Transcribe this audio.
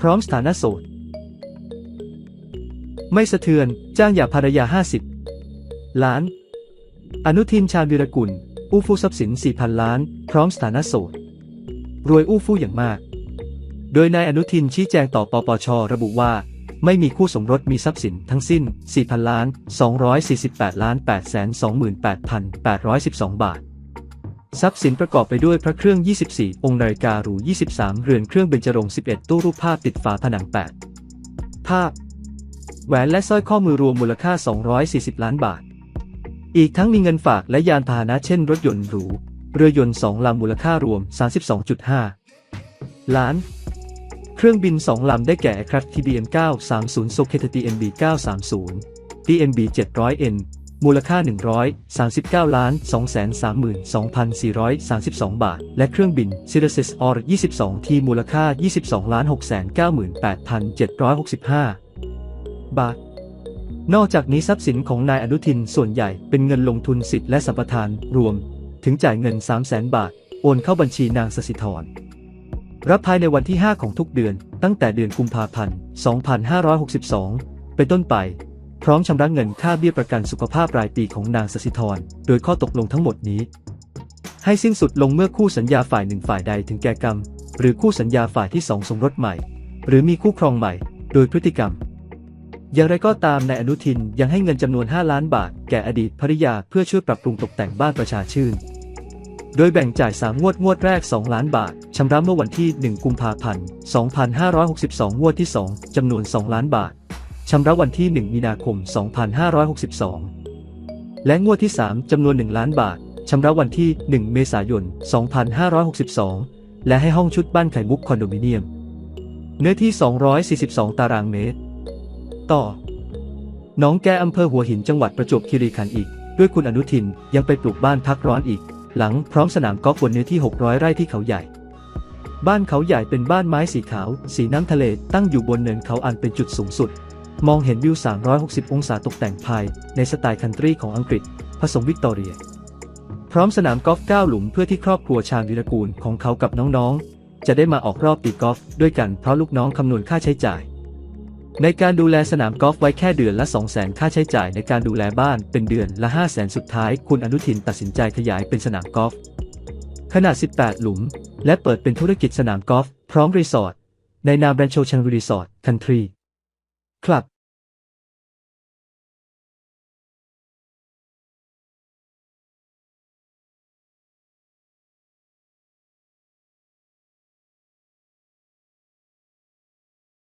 พร้อมสถานะโสด ไม่สะเทือน จ้างหย่าภรรยา 50 ล้าน อนุทินชาญวิรกุล อู้ฟู่ทรัพย์สิน 4,000 ล้าน พร้อมสถานะโสด รวยอู้ฟู่อย่างมาก โดยนายอนุทินชี้แจงต่อปปช ระบุว่า ไม่มีคู่สมรสมีทรัพย์สินทั้งสิ้น 4,000 ล้าน 248 ล้าน 828,812 บาท ทรัพย์สินประกอบไปด้วยพระเครื่อง 24 องค์นาฬิกาหรู 23 เรือนเครื่องเบญจรงค์11 ตู้รูปภาพติดฝาผนัง 8 ภาพ แหวนและสร้อยข้อมือรวมมูลค่า 240 ล้านบาท อีกทั้งมีเงินฝากและยานพาหนะเช่นรถยนต์หรู เรือยนต์2ลำมูลค่ารวม 32.5 ล้าน เครื่องบิน2ลำได้แก่ Aircraft TBM 930 Socket TNB 930 TNB 700N มูลค่า 139 ล้าน 232,432 บาท และเครื่องบิน c i r r u s OR 22 T มูลค่า 22 ล้าน 698,765 บาท นอกจากนี้ทรัพย์สินของนายอนุทินส่วนใหญ่เป็นเงินลงทุนสิทธิ์และสัมปทานรวม ถึงจ่ายเงิน 300,000 บาท โอนเข้าบัญชีนางสสิธรรับภายในวันที่ 5 ของทุกเดือน ตั้งแต่เดือนกุมภาพันธ์ 2562 เป็นต้นไป ร้อมชำระเงินค่าเบี้ยประกันสุขภาพรายปีของนางสสิธร โดยข้อตกลงทั้งหมดนี้ ให้สิ้นสุดลงเมื่อคู่สัญญาฝ่ายหนึ่งฝ่ายใดถึงแก่กรรม หรือคู่สัญญาฝ่ายที่สองสมรสใหม่ หรือมีคู่ครองใหม่ โดยพฤติกรรม อย่างไรก็ตามนายอนุทินยังให้เงินจำนวน 5 ล้านบาท แก่อดีตภริยาเพื่อช่วยปรับปรุงตกแต่งบ้านประชาชื่น โดยแบ่งจ่าย 3 งวดงวดแรก 2 ล้านบาทชำระเมื่อวันที่ 1 กุมภาพันธ์ 2562 งวดที่ 2จำนวน 2 ล้านบาท ชำระวันที่ 1 มีนาคม 2562 และงวดที่ 3 จำนวน 1 ล้านบาท ชำระวันที่ 1 เมษายน 2562 และให้ห้องชุดบ้านไข่มุกคอนโดมิเนียม เนื้อที่ 242 ตารางเมตร ต่อ น้องแกอำเภอหัวหินจังหวัดประจวบคีรีขันธ์อีก ด้วยคุณอนุทินยังไปปลูกบ้านพักร้อนอีก หลังพร้อมสนามกอล์ฟบนเนื้อที่ 600 ไร่ที่เขาใหญ่บ้านเขาใหญ่เป็นบ้านไม้สีขาว สีน้ำทะเลตั้งอยู่บนเนินเขาอันเป็นจุดสูงสุด มองเห็นวิว 360 องศาตกแต่งภายในสไตล์คันทรีของอังกฤษ ผสมวิกตอเรีย พร้อมสนามกอล์ฟ9หลุมเพื่อที่ครอบครัวชาญวิรกูลของเขากับน้องๆ จะได้มาออกรอบตีกอล์ฟด้วยกันเพราะลูกน้องคำนวณค่าใช้จ่าย ในการดูแลสนามกอล์ฟไว้แค่เดือนละ 2 0 0 0 0 0 ค่าใช้จ่ายในการดูแลบ้านเป็นเดือนละ 5 0 0 0 0 0 สุดท้ายคุณอนุทินตัดสินใจขยายเป็นสนามกอล์ฟขนาด 18 หลุม และเปิดเป็นธุรกิจสนามกอล์ฟพร้อมรีสอร์ทในนามแบรนด์โชชันรีสอร์ทคันทรี ครับ